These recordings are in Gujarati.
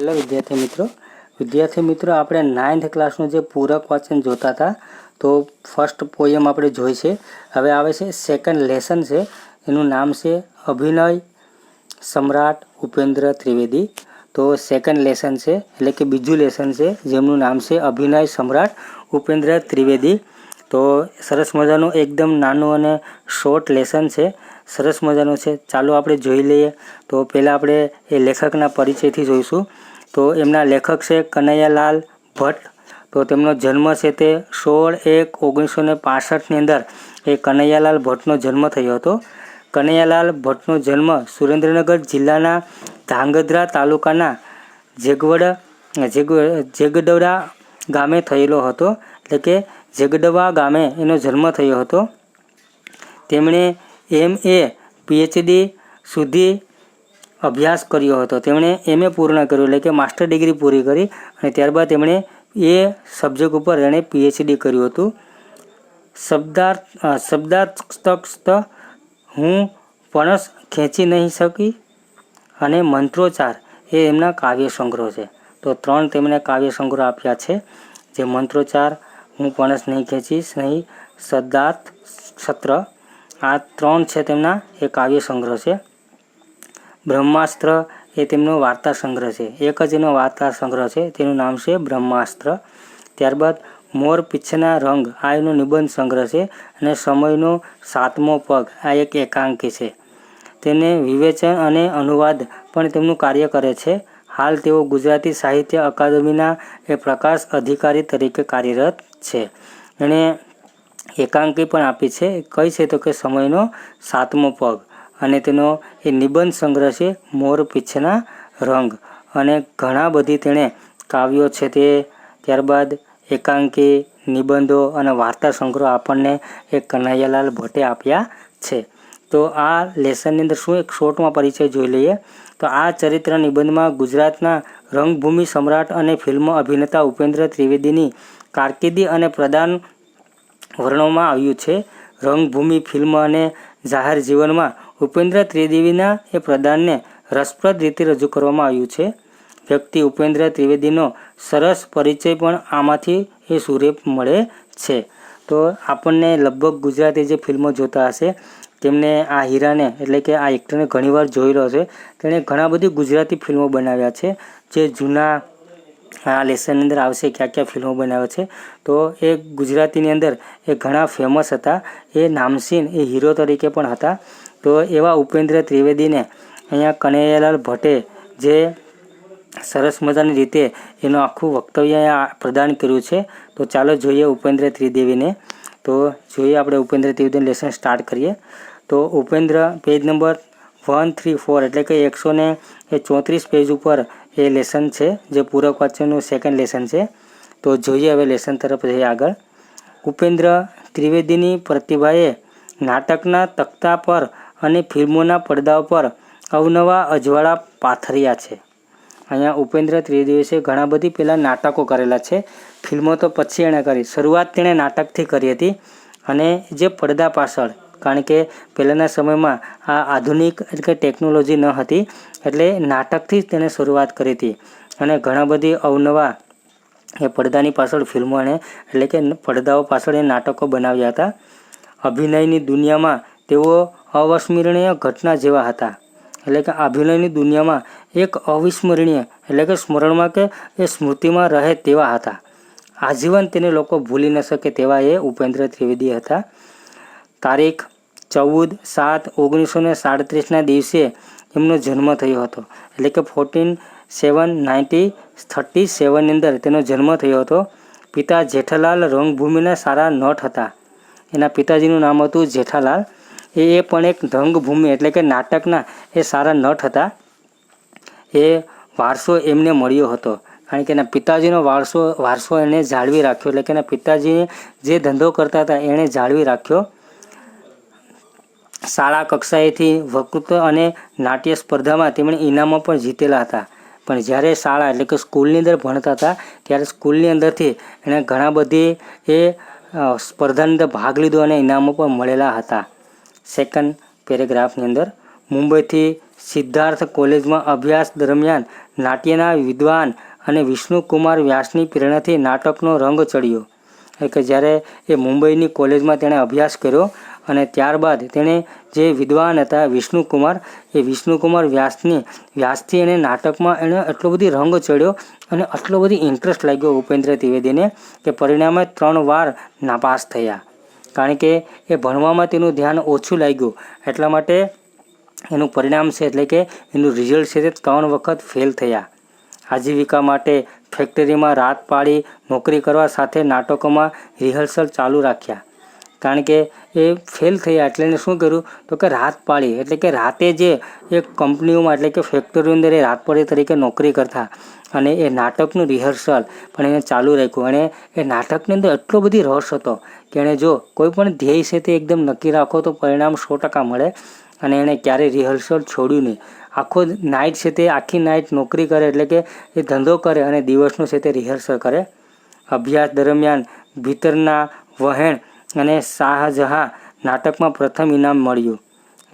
હેલો વિદ્યાર્થી મિત્રો. વિદ્યાર્થી મિત્રો, આપણે નાઇન્થ ક્લાસનું જે પૂરક વાંચન જોતા હતા, તો ફર્સ્ટ પોયમ આપણે જોઈ છે. હવે આવે છે સેકન્ડ લેસન છે. એનું નામ છે અભિનય સમ્રાટ ઉપેન્દ્ર ત્રિવેદી. તો સેકન્ડ લેસન છે, એટલે કે બીજું લેસન છે, જેમનું નામ છે અભિનય સમ્રાટ ઉપેન્દ્ર ત્રિવેદી. તો સરસ મજાનું એકદમ નાનું અને શોર્ટ લેસન છે. સરસ મજાનું છે. ચાલો આપણે જોઈ લઈએ. તો પહેલાં આપણે એ લેખકના પરિચયથી જોઈશું. તો એમના લેખક છે કનૈયાલાલ ભટ્ટ. તો તેમનો જન્મ છે તે સોળ એક ઓગણીસો ને પાસઠની અંદર એ કનૈયાલાલ ભટ્ટનો જન્મ થયો હતો. કનૈયાલાલ ભટ્ટનો જન્મ સુરેન્દ્રનગર જિલ્લાના ધાંગધ્રા તાલુકાના જેગવડ, જેગ જેગડવડા ગામે થયેલો હતો. એટલે કે જેગડવા ગામે એનો જન્મ થયો હતો. તેમણે એમ એ પીએચડી સુધી અભ્યાસ કર્યો હતો. તેમણે એમએ પૂર્ણ કર્યું, એટલે કે માસ્ટર ડિગ્રી પૂરી કરી અને ત્યારબાદ તેમણે એ સબ્જેક્ટ ઉપર એણે પીએચડી કર્યું હતું. શબ્દાર્થ શબ્દાર્થ હું પણસ ખેંચી નહીં શકી અને મંત્રોચ્ચાર એ એમના કાવ્ય સંગ્રહ છે. તો ત્રણ તેમણે કાવ્ય સંગ્રહ આપ્યા છે. જે મંત્રોચ્ચાર, હું પણસ નહીં ખેંચીશ નહીં શબ્દાર્થ સત્ર આ ત્રણ છે તેમના, એ કાવ્ય સંગ્રહ છે. બ્રહ્માસ્ત્ર એ તેમનો વાર્તા સંગ્રહ છે. એક જ એનો વાર્તા સંગ્રહ છે, તેનું નામ છે બ્રહ્માસ્ત્ર. ત્યારબાદ મોર પીછના રંગ, આ એનો નિબંધ સંગ્રહ છે અને સમયનો સાતમો પગ, આ એક એકાંકી છે. તેને વિવેચન અને અનુવાદ પણ તેમનું કાર્ય કરે છે. હાલ તેઓ ગુજરાતી સાહિત્ય અકાદમીના એ પ્રકાશ અધિકારી તરીકે કાર્યરત છે. એણે એકાંકી પણ આપી છે. કઈ છે તો કે સમયનો સાતમો પગ. અને તેનો એ નિબંધ સંગ્રહ છે મોર પીછના રંગ. અને ઘણા બધી તેણે કાવ્યો છે તે. ત્યારબાદ એકાંકી, નિબંધો અને વાર્તા સંગ્રહ આપણને એ કનૈયાલાલ ભટ્ટે આપ્યા છે. તો આ લેસનની અંદર શું એક શોર્ટમાં પરિચય જોઈ લઈએ? તો આ ચરિત્ર નિબંધમાં ગુજરાતના રંગભૂમિ સમ્રાટ અને ફિલ્મ અભિનેતા ઉપેન્દ્ર ત્રિવેદીની કારકિર્દી અને પ્રદાન વર્ણવવામાં આવ્યું છે. રંગભૂમિ, ફિલ્મ અને જાહેર જીવનમાં ઉપેન્દ્ર ત્રિવેદીના એ પ્રદાનને રસપ્રદ રીતે રજૂ કરવામાં આવ્યું છે. વ્યક્તિ ઉપેન્દ્ર ત્રિવેદીનો સરસ પરિચય પણ આમાંથી એ સુરેપ મળે છે. તો આપણને લગભગ ગુજરાતી જે ફિલ્મો જોતા હશે, તેમને આ હીરાને એટલે કે આ એક્ટરને ઘણીવાર જોઈ રહ્યો છે. તેણે ઘણા બધી ગુજરાતી ફિલ્મો બનાવ્યા છે. જે જૂના આ લેસનની અંદર આવશે ક્યાં ક્યાં ફિલ્મો બનાવે છે. તો એ ગુજરાતીની અંદર એ ઘણા ફેમસ હતા. એ નામસીન એ હીરો તરીકે પણ હતા. તો એવા ઉપેન્દ્ર ત્રિવેદીને અહીંયા કનૈયાલાલ ભટ્ટે જે સરસ મજાની રીતે એનું આખું વક્તવ્ય અહીંયા પ્રદાન કર્યું છે, તો ચાલો જોઈએ ઉપેન્દ્ર ત્રિદેવીને. તો જોઈએ આપણે ઉપેન્દ્ર ત્રિવેદીનું લેસન સ્ટાર્ટ કરીએ. તો Upendra page number one three four એટલે કે એકસો ને ચોત્રીસ પેજ ઉપર એ લેસન છે, જે પૂરક વાંચનનું સેકન્ડ લેસન છે. તો જોઈએ હવે લેસન તરફ જઈએ આગળ. ઉપેન્દ્ર ત્રિવેદીની પ્રતિભાએ નાટકના તખ્તા પર અને ફિલ્મોના પડદાઓ પર અવનવા અજવાળા પાથર્યા છે. અહીંયા ઉપેન્દ્ર ત્રિદિવસે ઘણા બધી પહેલાં નાટકો કરેલા છે. ફિલ્મો તો પછી એણે કરી. શરૂઆત તેણે નાટકથી કરી હતી અને જે પડદા પાછળ, કારણ કે પહેલાંના સમયમાં આ આધુનિક એટલે કે ટેકનોલોજી ન હતી, એટલે નાટકથી જ તેણે શરૂઆત કરી હતી. અને ઘણા બધી અવનવા એ પડદાની પાછળ ફિલ્મો એણે એટલે કે પડદાઓ પાછળ એ નાટકો બનાવ્યા હતા. અભિનયની દુનિયામાં તેઓ અવસ્મરણીય ઘટના જેવા હતા. એટલે કે અભિનયની દુનિયામાં એક અવિસ્મરણીય એટલે કે સ્મરણમાં કે એ સ્મૃતિમાં રહે તેવા હતા. આજીવન તેને લોકો ભૂલી ન શકે તેવા એ ઉપેન્દ્ર ત્રિવેદી હતા. તારીખ ચૌદ સાત ઓગણીસો ને સાડત્રીસના દિવસે એમનો જન્મ થયો હતો. એટલે કે ફોર્ટીન સેવન નાઇન્ટી થર્ટી સેવનની અંદર તેનો જન્મ થયો હતો. પિતા જેઠાલાલ રંગભૂમિના સારા નટ હતા. એના પિતાજીનું નામ હતું જેઠાલાલ. એ પણ એક રંગભૂમિ એટલે કે નાટકના એ સારા નટ હતા. એ વારસો એમને મળ્યો હતો. કારણ કે એના પિતાજીનો વારસો વારસો એણે જાળવી રાખ્યો એટલે કે એના પિતાજી જે ધંધો કરતા હતા એણે જાળવી રાખ્યો. શાળા કક્ષાએથી વકૃત્વ અને નાટ્ય સ્પર્ધામાં તેમણે ઇનામો પણ જીતેલા હતા. પણ જ્યારે શાળા એટલે કે સ્કૂલની અંદર ભણતા હતા, ત્યારે સ્કૂલની અંદરથી એણે ઘણા બધી એ સ્પર્ધાની અંદર ભાગ લીધો અને ઇનામો પણ મળેલા હતા. સેકન્ડ પેરેગ્રાફની અંદર, મુંબઈથી સિદ્ધાર્થ કોલેજમાં અભ્યાસ દરમિયાન નાટ્યના વિદ્વાન અને વિષ્ણુકુમાર વ્યાસની પ્રેરણાથી નાટકનો રંગ ચડ્યો. એટલે કે જ્યારે એ મુંબઈની કોલેજમાં તેણે અભ્યાસ કર્યો અને ત્યારબાદ તેણે જે વિદ્વાન હતા વિષ્ણુકુમાર, એ વિષ્ણુકુમાર વ્યાસની, વ્યાસથી એને નાટકમાં એણે એટલો બધી રંગ ચડ્યો અને આટલો બધી ઇન્ટરેસ્ટ લાગ્યો ઉપેન્દ્ર ત્રિવેદીને કે પરિણામે ત્રણ વાર નાપાસ થયા. કારણ કે એ ભણવામાં તેનું ધ્યાન ઓછું લાગ્યું. એટલા માટે એનું પરિણામ છે એટલે કે એનું રિઝલ્ટ છે તે ત્રણ વખત ફેલ થયા. આજીવિકા માટે ફેક્ટરીમાં રાત પાડી નોકરી કરવા સાથે નાટકોમાં રિહર્સલ ચાલુ રાખ્યા. કારણ કે એ ફેલ થયા એટલે એને શું કર્યું? તો કે રાત પાડી એટલે કે રાતે જે એ કંપનીઓમાં એટલે કે ફેક્ટરીઓ અંદર એ રાત પાડી તરીકે નોકરી કરતા. અને એ નાટકનું રિહર્સલ પણ એને ચાલુ રાખ્યું. અને એ નાટકની અંદર એટલો બધી રસ હતો કે એણે જો કોઈ પણ ધ્યેય છે તે એકદમ નક્કી રાખો તો પરિણામ સો ટકા મળે. અને એણે ક્યારેય રિહર્સલ છોડ્યું નહીં. આખો નાઇટ છે તે આખી નાઇટ નોકરી કરે એટલે કે એ ધંધો કરે અને દિવસનું છે તે રિહર્સલ કરે. અભ્યાસ દરમિયાન ભીતરના વહેણ અને શાહજહાં નાટકમાં પ્રથમ ઇનામ મળ્યું.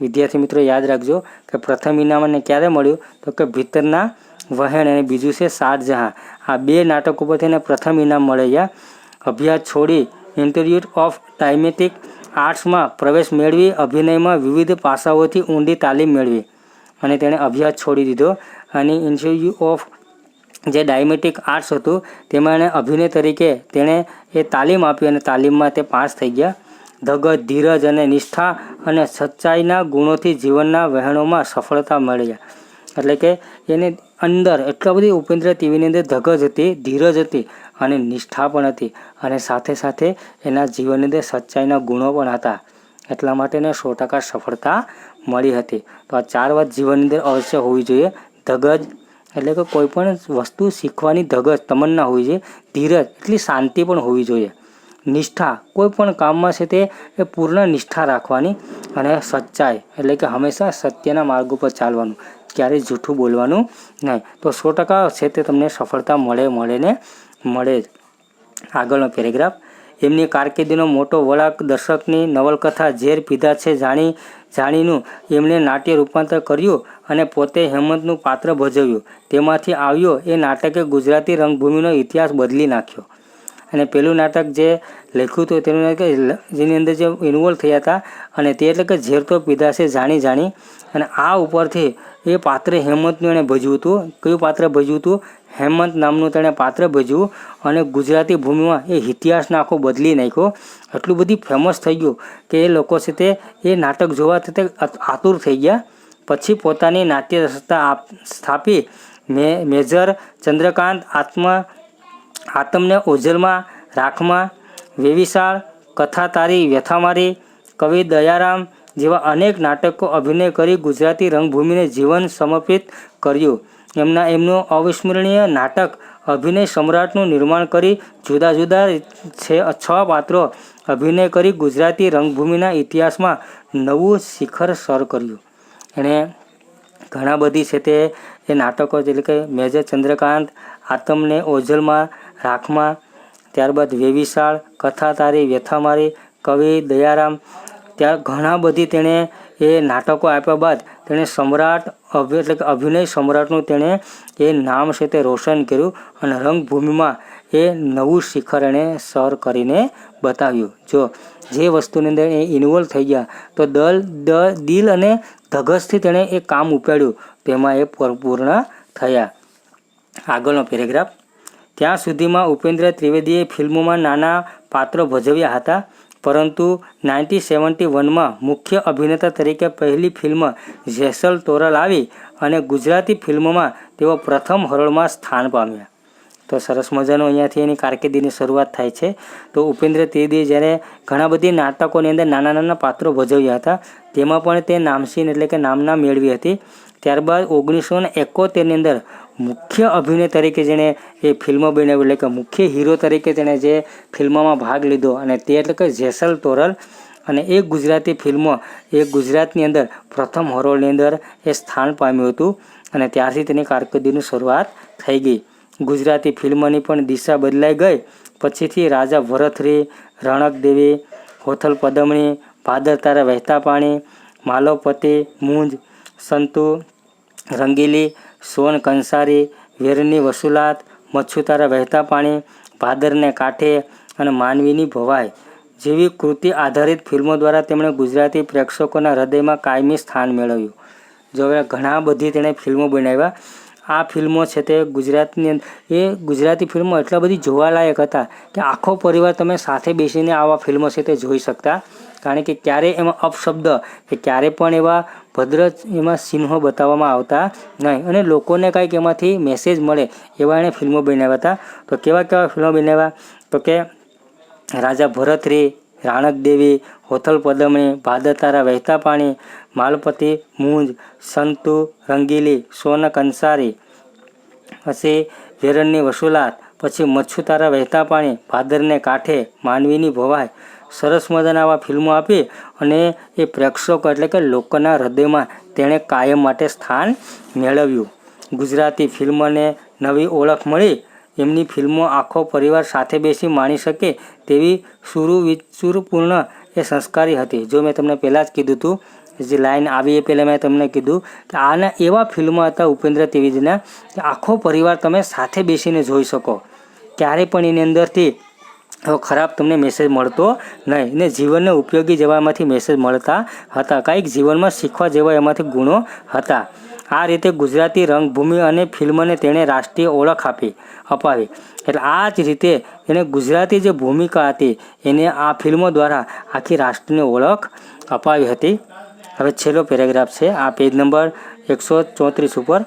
વિદ્યાર્થી મિત્રો, યાદ રાખજો કે પ્રથમ ઇનામ અને ક્યારે મળ્યું? તો કે ભીતરના વહેણ અને બીજું છે શાહજહાં. આ બે નાટકો પરથી એને પ્રથમ ઇનામ મળ્યા અભ્યાસ છોડી ઇન્સ્ટિટ્યૂટ ઓફ ડાયમેટિક આર્ટ્સમાં પ્રવેશ મેળવી અભિનયમાં વિવિધ પાસાઓથી ઊંડી તાલીમ મેળવી અને તેણે અભ્યાસ છોડી દીધો. અને ઇન્સ્ટિટ્યૂટ ઓફ જે ડાયમેટિક આર્ટ્સ હતું, તેમાં એણે અભિનય તરીકે તેણે એ તાલીમ આપી અને તાલીમમાં તે પાસ થઈ ગયા. ધગજ ધીરજ અને નિષ્ઠા અને સચ્ચાઈના ગુણોથી જીવનના વહેણોમાં સફળતા મળ્યા એટલે કે એને અંદર એટલા બધી ઉપેન્દ્ર ટીવીની અંદર ધગજ હતી, ધીરજ હતી અને નિષ્ઠા પણ હતી અને સાથે સાથે એના જીવનની અંદર સચ્ચાઈના ગુણો પણ હતા. એટલા માટે એને સો ટકા સફળતા મળી હતી. તો આ ચાર વાત જીવનની અંદર અવશ્ય હોવી જોઈએ. ધગજ એટલે કે કોઈ પણ વસ્તુ શીખવાની ધગજ તમન્ના હોવી જોઈએ, ધીરજ એટલી શાંતિ પણ હોવી જોઈએ. નિષ્ઠા, કોઈ પણ કામમાં છે તે પૂર્ણ નિષ્ઠા રાખવાની અને સચ્ચાઈ, એટલે કે હંમેશા સત્યના માર્ગ ઉપર ચાલવાનું, ક્યારેય જૂઠું બોલવાનું નહીં. તો સો ટકા છે તે તમને સફળતા મળે મળે ને મળે જ. આગળનો પેરેગ્રાફ. એમની કારકિર્દીનો મોટો વળાંક દર્શકની નવલકથા ઝેર પીધા છે જાણી, જાણીનું એમણે નાટ્ય રૂપાંતર કર્યું અને પોતે હેમંતનું પાત્ર ભજવ્યું. તેમાંથી આવ્યો એ નાટકે ગુજરાતી રંગભૂમિનો ઇતિહાસ બદલી નાખ્યો. અને પેલું નાટક જે લખ્યું હતું તેનું કે જેની અંદર જે ઇન્વોલ્વ થયા હતા અને તે એટલે કે ઝેર તો પીધા છે જાણી જાણી. અને આ ઉપરથી એ પાત્ર હેમંતનું એણે ભજવ્યું હતું. કયું પાત્ર ભજવ્યું હતું? હેમંત નામનું તેણે પાત્ર ભજવ્યું અને ગુજરાતી ભૂમિમાં એ ઇતિહાસને આખો બદલી નાખ્યો. એટલું બધી ફેમસ થઈ ગયું કે એ લોકો છે તે એ નાટક જોવા તે આતુર થઈ ગયા. પછી પોતાની નાટ્ય સંસ્થા સ્થાપી. મે મેજર ચંદ્રકાંત આત્મા આતમને ઓઝલમાં રાખમાં. વેવિશાળ કથાતારી વ્યથામારી કવિ દયારામ જેવા અનેક નાટકો અભિનય કરી ગુજરાતી રંગભૂમિને જીવન સમર્પિત કર્યું. એમના એમનું અવિસ્મરણીય નાટક અભિનય સમ્રાટનું નિર્માણ કરી જુદા જુદા છે, છ પાત્રો અભિનય કરી ગુજરાતી રંગભૂમિના ઇતિહાસમાં નવું શિખર સર કર્યું. એણે ઘણા બધી છે તે, એ નાટકો એટલે કે મેજર ચંદ્રકાંત, આતમને ઓઝલમાં રાખમાં, ત્યારબાદ વેવિશાળ કથા તારી વ્યથા મારી કવિ દયારામ, ત્યાં ઘણા બધી તેણે એ નાટકો આપ્યા બાદ તેણે સમ્રાટ અભ્ય, એટલે કે અભિનય સમ્રાટનું તેણે એ નામ છે તે રોશન કર્યું અને રંગભૂમિમાં એ નવું શિખર એણે સર કરીને બતાવ્યું. જો જે વસ્તુની અંદર એ ઇન્વોલ્વ થઈ ગયા, તો દલ, દ, દિલ અને ધગસથી તેણે એ કામ ઉપાડ્યું. તેમાં એ પૂર્ણ થયા. આગળનો પેરેગ્રાફ. ત્યાં સુધીમાં ઉપેન્દ્ર ત્રિવેદીએ ફિલ્મોમાં નાના પાત્રો ભજવ્યા હતા. પરંતુ નાઇન્ટી સેવન્ટી વનમાં મુખ્ય અભિનેતા તરીકે પહેલી ફિલ્મ જેસલ તોરલ આવી અને ગુજરાતી ફિલ્મોમાં તેઓ પ્રથમ હરોળમાં સ્થાન પામ્યા. તો સરસ મજાનું અહીંયાથી એની કારકિર્દીની શરૂઆત થાય છે. તો ઉપેન્દ્ર ત્રિવેદીએ જ્યારે ઘણા બધી નાટકોની અંદર નાના નાના પાત્રો ભજવ્યા હતા, તેમાં પણ તે નામસીન એટલે કે નામના મેળવી હતી. ત્યારબાદ ઓગણીસો ને એકોતેરની અંદર મુખ્ય અભિનય તરીકે જેણે એ ફિલ્મો બનાવી એટલે કે મુખ્ય હીરો તરીકે તેણે જે ફિલ્મમાં ભાગ લીધો અને તે એટલે કે જેસલ તોરલ અને એ ગુજરાતી ફિલ્મ એ ગુજરાતની અંદર પ્રથમ હરોળની અંદર એ સ્થાન પામ્યું હતું અને ત્યારથી તેની કારકિર્દીની શરૂઆત થઈ ગઈ. ગુજરાતી ફિલ્મની પણ દિશા બદલાઈ ગઈ. પછીથી રાજા ભરથરી રણક દેવી હોથલ પદમણી, ભાદર તારા વહેતા પાણી, માલવપતિ, મૂંજ, સંતુ, રંગીલી સોન કંસારી, વેરની વસુલાત, મચ્છુતારા વહેતા પાણી, ભાદરને કાંઠે અને માનવીની ભવાઈ જેવી કૃતિ આધારિત ફિલ્મો દ્વારા તેમણે ગુજરાતી પ્રેક્ષકોના હૃદયમાં કાયમી સ્થાન મેળવ્યું. જો ઘણા બધી તેણે ફિલ્મો બનાવ્યા. આ ફિલ્મો છે તે ગુજરાતની એ ગુજરાતી ફિલ્મો એટલા બધી જોવાલાયક હતા કે આખો પરિવાર તમે સાથે બેસીને આવા ફિલ્મો છે તે જોઈ શકતા. કારણ કે ક્યારે એમાં અપશબ્દ કે ક્યારે પણ એવા ભદ્ર એમાં ચિહ્નો બતાવવામાં આવતા નહીં. અને લોકોને કાંઈક એમાંથી મેસેજ મળે એવા એણે ફિલ્મો બનાવ્યા હતા. તો કેવા કેવા ફિલ્મો બનાવ્યા? તો કે રાજા ભરતરી રાણક દેવી, હોથલ પદમણી, ભાદરતારા વહેતા પાણી માલપતિ મૂંજ, સંતુ રંગીલી સોન કંસારી પછી વેરણની વસુલાત, પછી મચ્છુતારા વહેતા પાણી ભાદરને કાંઠે, માનવીની ભવાઈ સરસ મજાના આવા ફિલ્મો આપી અને એ પ્રેક્ષકો એટલે કે લોકોના હૃદયમાં તેણે કાયમ માટે સ્થાન મેળવ્યું. ગુજરાતી ફિલ્મને નવી ઓળખ મળી, એમની ફિલ્મો આખો પરિવાર સાથે બેસી માણી શકે તેવી સુરુ સુરપૂર્ણ એ સંસ્કારી હતી. જો મેં તમને પહેલાં જ કીધું હતું જે લાઈન આવી એ પહેલાં મેં તમને કીધું કે આના એવા ફિલ્મો હતા ઉપેન્દ્ર ત્રિવેદીના કે આખો પરિવાર તમે સાથે બેસીને જોઈ શકો. ક્યારે પણ એની અંદરથી એવો ખરાબ તમને મેસેજ મળતો નહીં. ને જીવનને ઉપયોગી જેવામાંથી મેસેજ મળતા હતા. કાંઈક જીવનમાં શીખવા જેવા એમાંથી ગુણો હતા. આ રીતે ગુજરાતી રંગભૂમિ અને ફિલ્મને તેણે રાષ્ટ્રીય ઓળખ આપી, અપાવી. એટલે આ જ રીતે એને ગુજરાતી જે ભૂમિકા હતી, એને આ ફિલ્મો દ્વારા આખી રાષ્ટ્રની ઓળખ અપાવી હતી. હવે છેલ્લો પેરેગ્રાફ છે. આ પેજ નંબર એકસો ચોત્રીસ ઉપર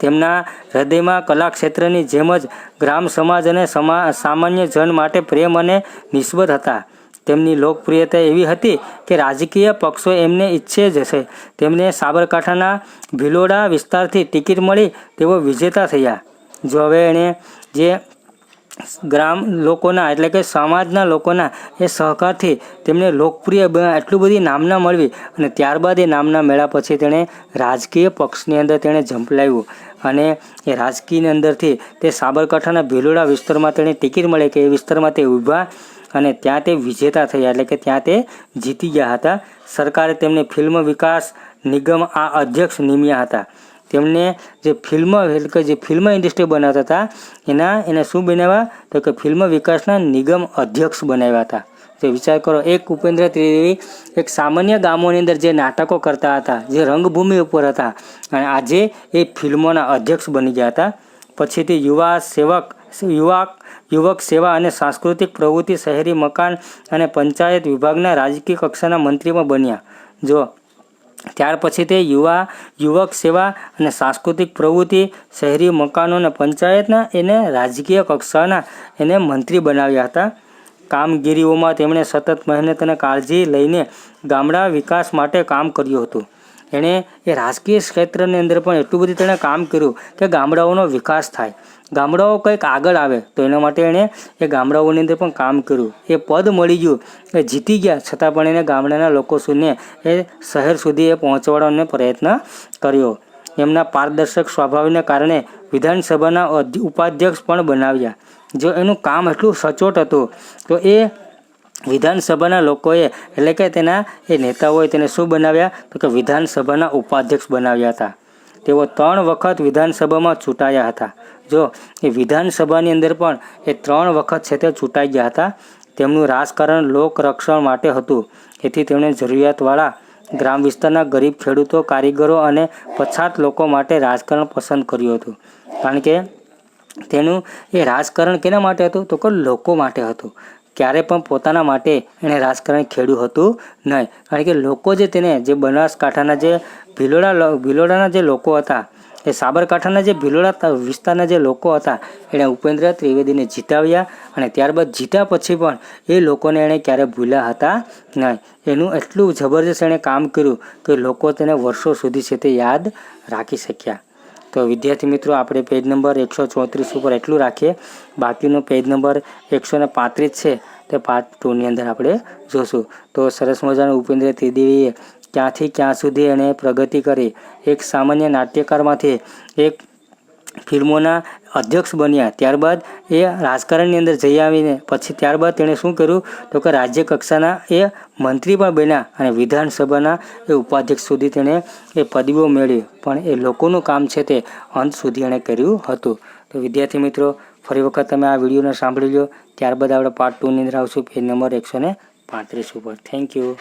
તેમના હૃદયમાં કલા ક્ષેત્રની જેમ જ ગ્રામ સમાજ અને સમા, સામાન્ય જન માટે પ્રેમ અને નિસ્બત હતા. તેમની લોકપ્રિયતા એવી હતી કે રાજકીય પક્ષો એમને ઈચ્છે જ છે. તેમને સાબરકાંઠાના ભિલોડા વિસ્તારથી ટિકિટ મળી તેઓ વિજેતા થયા. જો હવે એણે જે ગ્રામ લોકોના એટલે કે સમાજના લોકોના એ સહકારથી તેમને લોકપ્રિય એટલું બધી નામના મળવી અને ત્યારબાદ એ નામના મેળા પછી તેણે રાજકીય પક્ષની અંદર તેણે ઝંપલાવ્યું અને એ રાજકીયની અંદરથી તે સાબરકાંઠાના ભિલોડા વિસ્તારમાં તેણે ટિકિટ મળે કે એ વિસ્તારમાં તે ઊભા અને ત્યાં તે વિજેતા થયા એટલે કે ત્યાં તે જીતી ગયા હતા. સરકારે તેમને ફિલ્મ વિકાસ નિગમ આ અધ્યક્ષ નિમ્યા હતા. તેમને જે ફિલ્મ એટલે કે જે ફિલ્મ ઇન્ડસ્ટ્રી બનાવતા હતા, એના, એને શું બનાવ્યા? તો કે ફિલ્મ વિકાસના નિગમ અધ્યક્ષ બનાવ્યા હતા. જે વિચાર કરો, એક ઉપેન્દ્ર ત્રિવેદી એક સામાન્ય ગામોની અંદર જે નાટકો કરતા હતા, જે રંગભૂમિ ઉપર હતા, અને આજે એ ફિલ્મોના અધ્યક્ષ બની ગયા હતા. પછીથી યુવા સેવક યુવા યુવક સેવા અને સાંસ્કૃતિક પ્રવૃત્તિ, શહેરી મકાન અને પંચાયત વિભાગના રાજકીય કક્ષાના મંત્રીમાં બન્યા. જો ત્યાર પછી તે યુવા, યુવક સેવા અને સાંસ્કૃતિક પ્રવૃત્તિ, શહેરી મકાનો અને પંચાયતના એને રાજકીય કક્ષાના એને મંત્રી બનાવ્યા હતા. કામગીરીઓમાં તેમણે સતત મહેનત અને કાળજી લઈને ગામડા વિકાસ માટે કામ કર્યું હતું. એણે એ રાજકીય ક્ષેત્રની અંદર પણ એટલું બધું તેણે કામ કર્યું કે ગામડાઓનો વિકાસ થાય. ગામડાઓ કંઈક આગળ આવે, તો એના માટે એણે એ ગામડાઓની અંદર પણ કામ કર્યું. એ પદ મળી ગયું, એ જીતી ગયા, છતાં પણ એને ગામડાના લોકો સુધીને એ શહેર સુધી એ પહોંચવાનો પ્રયત્ન કર્યો. એમના પારદર્શક સ્વભાવને કારણે વિધાનસભાના ઉપાધ્યક્ષ પણ બનાવ્યા. જો એનું કામ એટલું સચોટ હતું, તો એ વિધાનસભાના લોકોએ, એટલે કે તેના એ નેતાઓએ તેને શું બનાવ્યા? તો કે વિધાનસભાના ઉપાધ્યક્ષ બનાવ્યા હતા. તેઓ ત્રણ વખત વિધાનસભામાં ચૂંટાયા હતા. જો, એ વિધાનસભાની અંદર પણ એ ત્રણ વખત છે તે ચૂંટાઈ ગયા હતા. તેમનું રાજકારણ લોકરક્ષણ માટે હતું. એથી તેમણે જરૂરિયાતવાળા ગ્રામ વિસ્તારના ગરીબ ખેડૂતો, કારીગરો અને પછાત લોકો માટે રાજકારણ પસંદ કર્યું હતું. કારણ કે તેનું એ રાજકારણ કેના માટે હતું? તો કે લોકો માટે હતું. ક્યારે પણ પોતાના માટે એણે રાજકારણ ખેડ્યું હતું નહીં. કારણ કે લોકો જે તેને, જે બનાસકાંઠાના જે ભિલોડા ભિલોડાના જે લોકો હતા, એ સાબરકાંઠાના જે ભિલોડા વિસ્તારના જે લોકો હતા, એણે ઉપેન્દ્ર ત્રિવેદીને જીતાવ્યા અને ત્યારબાદ જીત્યા પછી પણ એ લોકોને એણે ક્યારે ભૂલ્યા હતા નહીં. એનું એટલું જબરજસ્ત એણે કામ કર્યું કે લોકો તેને વર્ષો સુધી છે તે યાદ રાખી શક્યા. તો વિદ્યાર્થી મિત્રો, આપણે પેજ નંબર એકસો ચોત્રીસ ઉપર એટલું રાખીએ. બાકીનો પેજ નંબર એકસો ને પાંત્રીસ છે, તે પાર્ટ ટુની અંદર આપણે જોશું. તો સરસ મજાનું ઉપેન્દ્ર ત્રિદેવીએ ક્યાંથી ક્યાં સુધી એણે પ્રગતિ કરી? એક સામાન્ય નાટ્યકારમાંથી એક ફિલ્મોના અધ્યક્ષ બન્યા. ત્યારબાદ એ રાજકારણની અંદર જઈ આવીને, પછી ત્યારબાદ તેણે શું કર્યું? તો કે રાજ્ય કક્ષાના એ મંત્રી પણ બન્યા અને વિધાનસભાના એ ઉપાધ્યક્ષ સુધી તેણે એ પદવીઓ મેળવી. પણ એ લોકોનું કામ છે તે અંત સુધી એણે કર્યું હતું. તો વિદ્યાર્થી મિત્રો, ફરી વખત તમે આ વિડીયોને સાંભળી લો. ત્યારબાદ આપણે પાર્ટ ટુની અંદર આવશું. પેજ નંબર એકસો પાંત્રીસ ઉપર. Thank you